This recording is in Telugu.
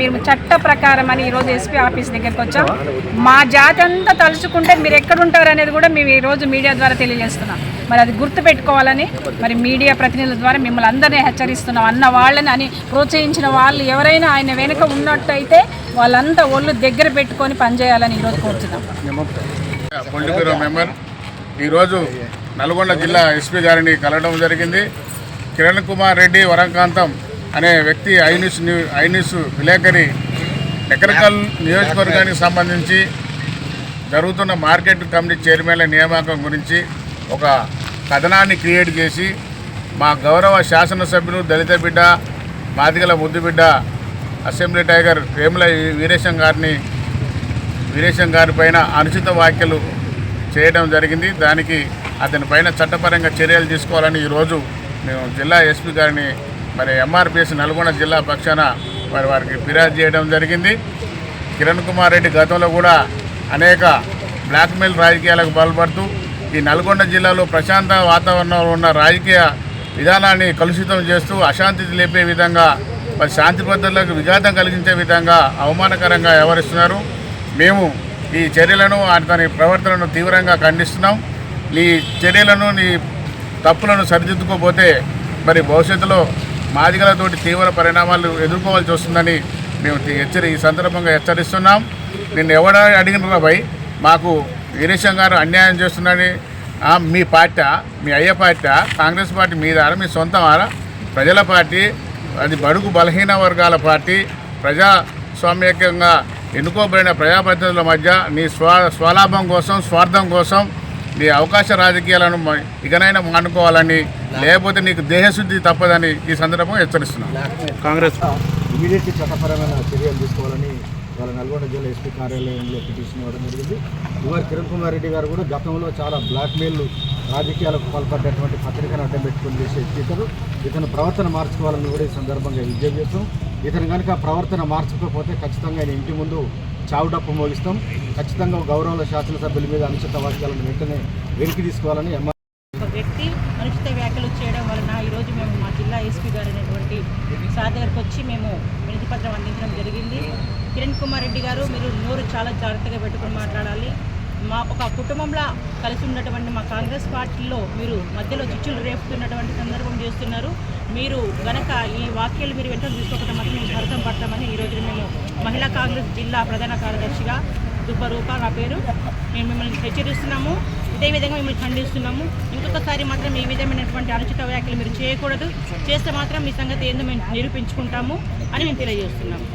మీరు చట్ట ప్రకారం అని ఈరోజు ఎస్పీ ఆఫీస్ దగ్గరికి వచ్చాం. మా జాతి అంతా తలుచుకుంటే మీరు ఎక్కడుంటారు అనేది కూడా మేము ఈరోజు మీడియా ద్వారా తెలియజేస్తున్నాం. మరి అది గుర్తు పెట్టుకోవాలని మరి మీడియా ప్రతినిధుల ద్వారా మిమ్మల్ని అందరినీ హెచ్చరిస్తున్నాం. అన్న వాళ్ళని అని ప్రోత్సహించిన వాళ్ళు ఎవరైనా ఆయన వెనుక ఉన్నట్టయితే వాళ్ళంతా ఒళ్ళు దగ్గర పెట్టుకొని పనిచేయాలని ఈరోజు కోరుతున్నాం. మెంబర్ ఈరోజు నల్గొండ జిల్లా ఎస్పీ గారిని కలవడం జరిగింది. కిరణ్ కుమార్ రెడ్డి వరంకాంతం అనే వ్యక్తి ఐన్యూస్ న్యూ ఐన్యూస్ విలేకరి ఎకరకల్ నియోజకవర్గానికి సంబంధించి జరుగుతున్న మార్కెట్ కమిటీ చైర్మన్ల నియామకం గురించి ఒక కథనాన్ని క్రియేట్ చేసి మా గౌరవ శాసనసభ్యులు దళిత బిడ్డ మాదిగల ముద్దు బిడ్డ అసెంబ్లీ టైగర్ వేముల వీరేశం గారిని వీరేశం గారి పైన అనుచిత వ్యాఖ్యలు చేయడం జరిగింది. దానికి అతని పైన చట్టపరంగా చర్యలు తీసుకోవాలని ఈరోజు మేము జిల్లా ఎస్పీ గారిని మరి ఎంఆర్పిఎస్ నల్గొండ జిల్లా పక్షాన మరి వారికి ఫిర్యాదు చేయడం జరిగింది. కిరణ్ కుమార్ రెడ్డి గతంలో కూడా అనేక బ్లాక్మెయిల్ రాజకీయాలకు పాల్పడుతూ ఈ నల్గొండ జిల్లాలో ప్రశాంత వాతావరణంలో ఉన్న రాజకీయ విధానాన్ని కలుషితం చేస్తూ అశాంతి లేపే విధంగా మరి శాంతి భద్రతలకు విఘాతం కలిగించే విధంగా అవమానకరంగా వ్యవహరిస్తున్నారు. మేము ఈ చర్యలను అతని ప్రవర్తనను తీవ్రంగా ఖండిస్తున్నాం. ఈ చర్యలను నీ తప్పులను సరిదిద్దుకోపోతే మరి భవిష్యత్తులో మాదిగలతోటి తీవ్ర పరిణామాలు ఎదుర్కోవాల్సి వస్తుందని మేము హెచ్చరి ఈ సందర్భంగా హెచ్చరిస్తున్నాం. నిన్ను ఎవడ అడిగిన భయ్ మాకు వీరేశం గారు అన్యాయం చేస్తున్నాడని ఆ, మీ పార్టీ మీ అయ్య పార్టీ కాంగ్రెస్ పార్టీ మీదారా మీ సొంతమారా ప్రజల పార్టీ అది బడుగు బలహీన వర్గాల పార్టీ ప్రజాస్వామ్యకంగా ఎన్నుకోబడిన ప్రజాప్రతినిధుల మధ్య నీ స్వ స్వలాభం కోసం స్వార్థం కోసం నీ అవకాశ రాజకీయాలను ఇకనైనా మానుకోవాలని లేకపోతే నీకు దేహశుద్ధి తప్పదని ఈ సందర్భంగా హెచ్చరిస్తున్నాను కాంగ్రెస్. చట్టపరమైన చర్యలు తీసుకోవాలని వాళ్ళ నల్గొండ జిల్లా ఎస్పీ కార్యాలయంలో పిటిషన్ ఇవ్వడం జరిగింది. ఇవాళ కిరణ్ కుమార్ రెడ్డి గారు కూడా గతంలో చాలా బ్లాక్మెయిల్ రాజకీయాలకు పాల్పడ్డటువంటి పత్రికను అడ్డం పెట్టుకుని చేసే ఇతను. ఇతను ప్రవర్తన మార్చుకోవాలని కూడా ఈ సందర్భంగా విజ్ఞప్తి చేస్తాం. ఇతను కనుక ప్రవర్తన మార్చుకోకపోతే ఖచ్చితంగా ఆయన ఇంటి ముందు చావుడప్పు మోగిస్తాం. ఖచ్చితంగా గౌరవ శాసనసభ్యుల మీద అనుచిత వాక్యాలను వెంటనే వెనక్కి తీసుకోవాలని ఒక వ్యక్తి అనుచిత వ్యాఖ్యలు చేయడం వలన ఈరోజు మేము మా జిల్లా ఎస్పీ గారు అనేటువంటి సార్ దగ్గరకు వచ్చి మేము వినతి పత్రం అందించడం జరిగింది. కిరణ్ కుమార్ రెడ్డి గారు మీరు నోరు చాలా జాగ్రత్తగా పెట్టుకుని మాట్లాడాలి. మా ఒక కుటుంబంలో కలిసి ఉన్నటువంటి మా కాంగ్రెస్ పార్టీలో మీరు మధ్యలో చిచ్చులు రేపుతున్నటువంటి సందర్భం చేస్తున్నారు. మీరు గనక ఈ వాక్యాలు మీరు వెంటనే తీసుకోకపోతే మాత్రం మేము భరతం పడతామని ఈరోజు మేము మహిళా కాంగ్రెస్ జిల్లా ప్రధాన కార్యదర్శిగా దుబ్బరూప నా పేరు. మేము మిమ్మల్ని హెచ్చరిస్తున్నాము. ఇదే విధంగా మిమ్మల్ని ఖండిస్తున్నాము. ఇంకొకసారి మాత్రం ఈ విధమైనటువంటి అనుచిత వ్యాఖ్యలు మీరు చేయకూడదు. చేస్తే మాత్రం మీ సంగతి ఏందో మేము నిరూపించుకుంటాము అని మేము తెలియజేస్తున్నాము.